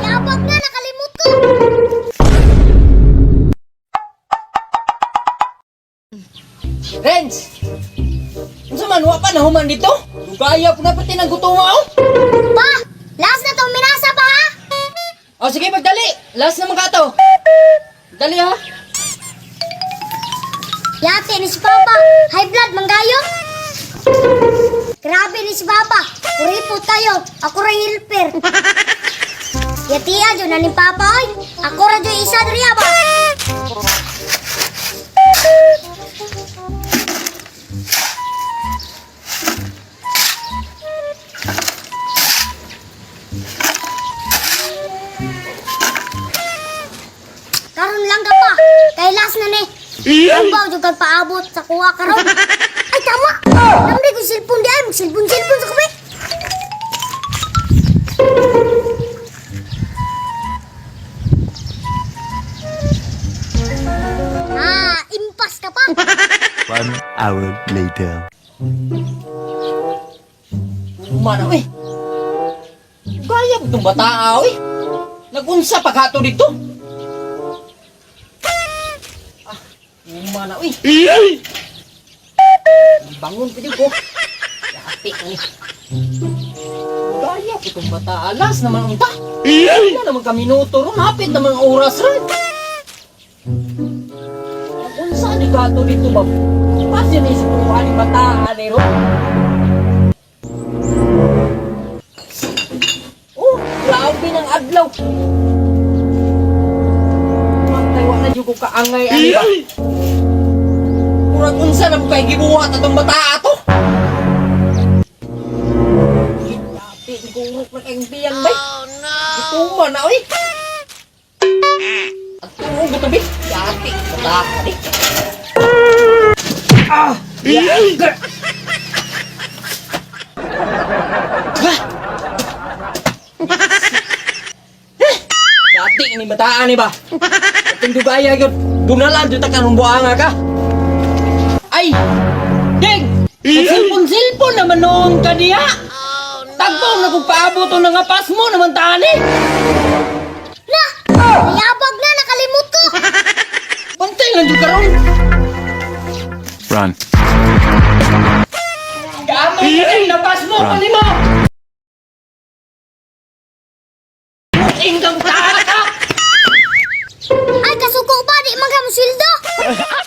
Mayabag na, nakalimot ko. Renz! Unsa man wa pa nahuman dito? Lugaya po na pati ng gutom mo. Pa, last na tong minasa pa ha? O sige, magdali. Last na mga to. Dali ha. Yate ni si Papa, high blood manggayo. Ni si Papa, kuripot tayo, ako ra helper. Yatia jo na ni Papa oy, ako ra jo isa diri ba? Karon lang ka pa, kay last na ni. Ang baw kag paabot sa kuha karon. Ay tama. Namdi ko cellphone cellphone cellphone sa kape. Ah, impas ka pa. One hour later. Mana we. Lugaya po itong bata oy. Nagunsa pa dito. Ah, mana we. Bangon ko. Yati ni. Lugaya po itong bata. Alas naman unta. Wala naman kami minuto ron. Hapit naman ang oras ron. Nagunsa ni ka to dito ba? Pasya ni sa kuha ni bata. Ani ron. Oh, grabe ng adlaw. Matay wa na jud ko kaangay ani ba. Murag unsa na kay gibuhat atong bata ato. Na kayong biyang bay. Oh no. Gituma na oy. At tumo ko tabi. Dati dati. Ah! Yeah. Yati ini bataan ni ba? Ating dugaya gyud. Dunalan jud ta kanong buanga ka. Ay! Ding! Silpon-silpon naman noon ka Tagpaw na kung paabot o nangapas mo naman tani. Na, mayabag na nakalimot ko. Pantay lang jud karon. Run. Gamay ka rin, napas mo, Run. pali mo! Inggang tara ka! Ay kasuko pa di magamusildo.